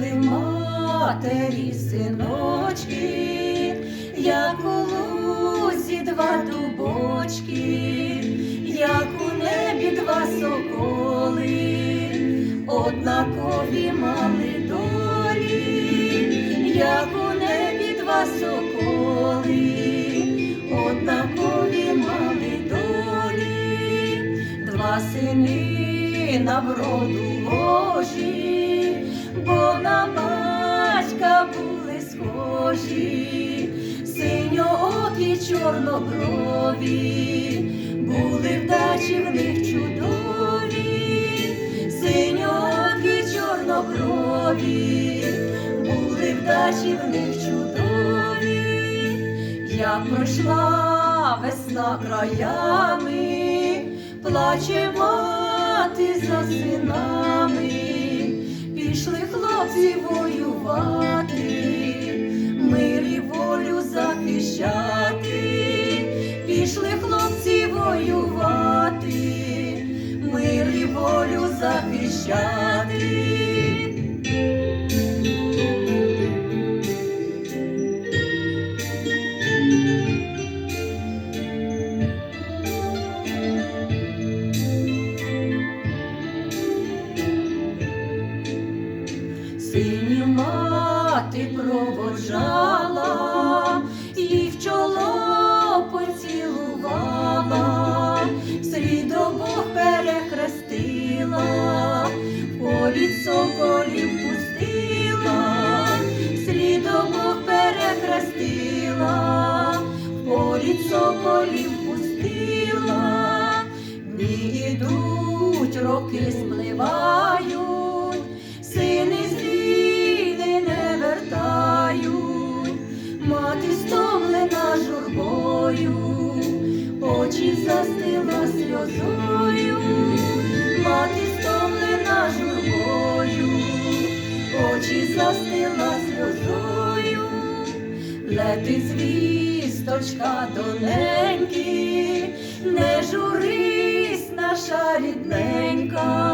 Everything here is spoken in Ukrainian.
Пішли матері синочки, як у лузі два дубочки, як у небі два соколи, однакові мали долі, як у небі два соколи, однакові мали долі, два сини на вроду схожі, синьоокі чорноброві, були вдачі в них чудові, синьоокі чорноброві, були вдачі в них чудові, як пройшла весна краями, плаче мати за синами, пішли хлопці воювати, захищати. Синю мати проводжала, перехрестила, в полі соколів пустила, слід обох перехрестила, в полі соколів пустила, дні ідуть, роки спливають. Сини з не вертають, мати стомлена журбою, очі застила сльозою, летить звісточка доненьки, не журись, наша рідненька.